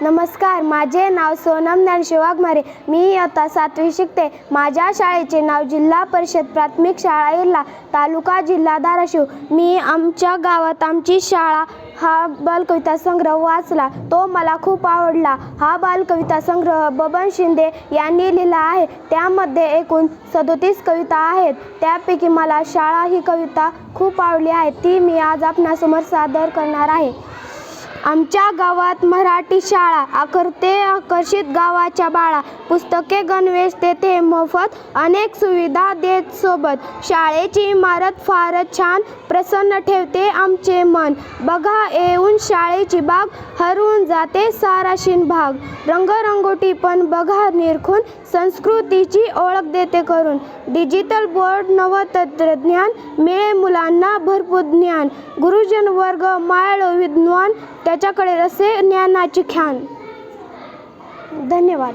नमस्कार माझे नाव सोनम ज्ञानशिव वाघमारे मी आता सातवी शिकते. माझ्या शाळेचे नाव जिल्हा परिषद प्राथमिक शाळा येल्ला तालुका जिल्हा धाराशिव. मी आमच्या गावात आमची शाळा हा बालकविता संग्रह वाचला. तो मला खूप आवडला. हा बालकविता संग्रह बबन शिंदे यांनी लिहिला आहे. त्यामध्ये एकूण सदोतीस कविता आहेत. त्यापैकी मला शाळा ही कविता खूप आवडली आहे. ती मी आज आपणासमोर सादर करणार आहे. आमच्या गावात मराठी शाळा आकर्ते आकर्षित गावाच्या बाळा. पुस्तके गणवेश तेथे मोफत अनेक सुविधा देत सोबत. शाळेची इमारत फारच छान प्रसन्न ठेवते आमचे मन. बघा येऊन शाळेची बाग हरवून जाते साराशीन भाग. रंगरंगोटी पण बघा निरखून संस्कृतीची ओळख देते करून. डिजिटल बोर्ड नवतंत्रज्ञान मिळे मुलांना भरपूर ज्ञान. गुरुजन वर्ग माळ विद्वान त्याच्याकडे असे ज्ञानाची ख्यान धन्यवाद.